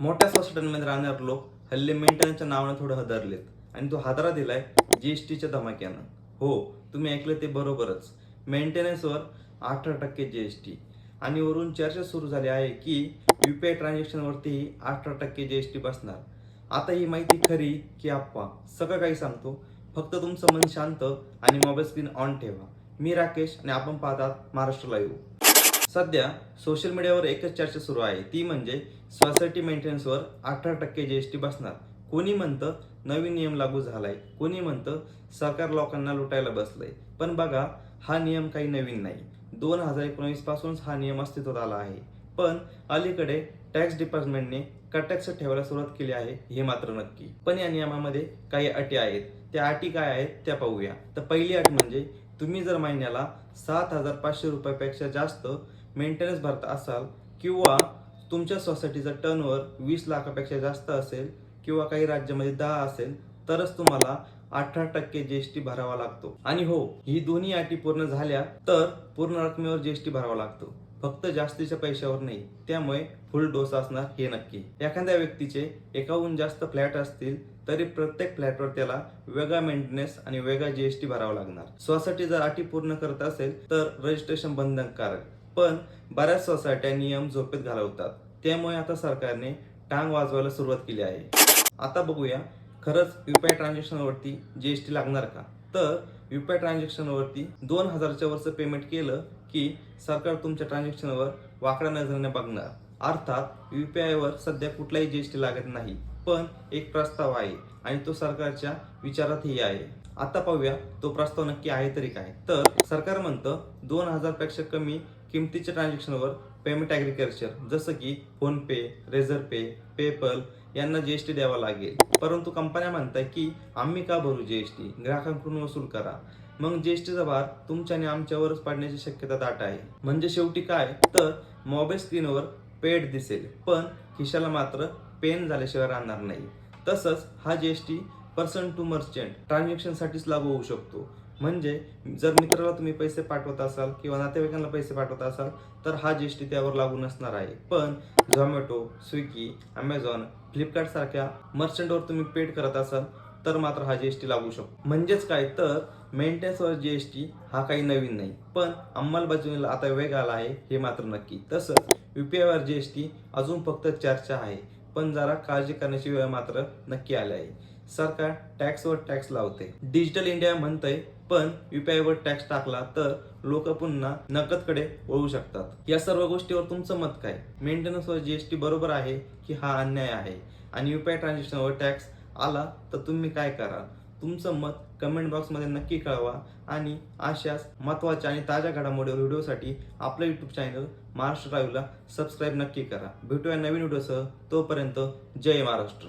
मोठ्या सोसायट्यांमध्ये राहणारे लोक हल्ली मेंटेनन्सच्या नावानं थोडं हदरलेत. आणि तो हादरा दिलाय जी एस टीच्या धमाक्यानं. हो तुम्ही ऐकलं ते बरोबरच. मेंटेनन्सवर अठरा टक्के जी एस टी आणि वरून चर्चा सुरू झाली आहे की यू पी आय ट्रान्झॅक्शनवरतीही अठरा टक्के जी एस टी बसणार. आता ही माहिती खरी की आप्पा सगळं काही सांगतो. फक्त तुमचं मन शांत आणि मोबाईल स्क्रीन ऑन ठेवा. मी राकेश आणि आपण पाहतात महाराष्ट्र लाईव्ह सध्या सोशल मीडियावर एकच चर्चा सुरू आहे. ती म्हणजे सोसायटी मेंटेनन्सवर अठरा टक्के जी एस टी बसणार. कोणी म्हणतं नवीन नियम लागू झालाय. कोणी म्हणतं सरकार लोकांना लुटायला बसलंय. पण बघा हा नियम काही नवीन नाही. दोन हजार एकोणवीस पासूनच हा नियम अस्तित्वात आला आहे. पण अलीकडे टॅक्स डिपार्टमेंटने कटॅक्स ठेवायला सुरुवात केली आहे हे मात्र नक्की. पण या नियमामध्ये काही अटी आहेत. त्या अटी काय आहेत त्या पाहूया. तर पहिली अट म्हणजे तुम्ही जर महिन्याला सात हजार पाचशे रुपयापेक्षा जास्त मेंटेनन्स भरता असाल किंवा तुमच्या सोसायटीचा टर्नवर वीस लाखापेक्षा जास्त असेल किंवा काही राज्यामध्ये दहा असेल तरच तुम्हाला अठरा टक्के जीएसटी भरावा लागतो. आणि हो ही दोन्ही अटी पूर्ण झाल्या तर पूर्ण रकमेवर जीएसटी भरावा लागतो. फक्त जास्तीच्या पैशावर नाही त्यामुळे फुल डोस असणार हे नक्की. एखाद्या व्यक्तीचे एकाहून जास्त फ्लॅट असतील तरी प्रत्येक फ्लॅटवर त्याला वेगळा मेंटेनन्स आणि वेगळा जीएसटी भरावा लागणार. सोसायटी जर अटी पूर्ण करत असेल तर रजिस्ट्रेशन बंधनकारक. पण बऱ्याच सोसायट्या नियम झोपेत घालवतात. त्यामुळे आता सरकारने टांग वाजवायला सुरुवात केली आहे. आता बघूया खरंच युपीआय ट्रान्झॅक्शनवरती टी लागणार का? तर युपीआय ट्रान्झॅक्शनवरती दोन हजारच्या वरचं पेमेंट केलं की सरकार तुमच्या ट्रान्झॅक्शनवर वाकड्या नजरेने बघणार. अर्थात यू पी आयवर सध्या कुठलाही जी एस टी लागत नाही. पण एक प्रस्ताव आहे आणि तो सरकारच्या विचारातही आहे. आता पाहूया तो प्रस्ताव नक्की आहे तरी काय. तर सरकार म्हणतं दोन हजारपेक्षा कमी किमतीच्या ट्रान्झॅक्शनवर पेमेंट ॲग्रिकल्चर जसं की फोनपे रेझर पे पेपल यांना जीएसटी द्यावा लागेल. परंतु कंपन्या म्हणताय की आम्ही का भरू जीएसटी ग्राहकांकडून वसूल करा. मग जीएसटीचा भार तुमच्या आणि आमच्यावरच पडण्याची शक्यता दाट आहे. म्हणजे शेवटी काय? तर मोबाईल स्क्रीनवर पेड दिसेल पण खिशाला मात्र पेन झाल्याशिवाय राहणार नाही. तसंच हा जीएसटी पर्सन टू मर्चंट ट्रान्झॅक्शनसाठीच लागू होऊ शकतो. म्हणजे जर मित्राला तुम्ही पैसे पाठवत असाल किंवा नातेवाईकांना पैसे पाठवत असाल तर हा जीएसटी त्यावर लागू नसणार आहे. पण झोमॅटो स्विगी अमेझॉन फ्लिपकार्ट सारख्या मर्चंटवर तुम्ही पेड करत असाल तर मात्र हा जीएसटी लागू शकतो. म्हणजेच काय? तर मेंटेनन्सवर जीएसटी हा काही नवीन नाही. पण अंमलबजावणीला आता वेग आला आहे हे मात्र नक्की. तसंच युपीआयवर जीएसटी अजून फक्त चर्चा आहे. पण जरा काळजी करण्याची वेळ मात्र नक्की आली आहे. सरकार टॅक्सवर टॅक्स लावते. डिजिटल इंडिया म्हणतंय पण युपीआय वर टॅक्स टाकला तर लोक पुन्हा नकदकडे वळू शकतात. या सर्व गोष्टीवर तुमचं मत काय? मेंटेनन्सवर जीएसटी बरोबर आहे की हा अन्याय आहे? आणि युपीआय ट्रान्झॅक्शनवर टॅक्स आला तर तुम्ही काय करा तुमचं मत कमेंट बॉक्समध्ये नक्की कळवा. आणि अशाच महत्त्वाच्या आणि ताज्या घडामोडीवर व्हिडिओसाठी आपलं यूट्यूब चॅनल महाराष्ट्र लाईव्हला सबस्क्राईब नक्की करा. भेटूया नवीन व्हिडिओसह. तोपर्यंत जय महाराष्ट्र.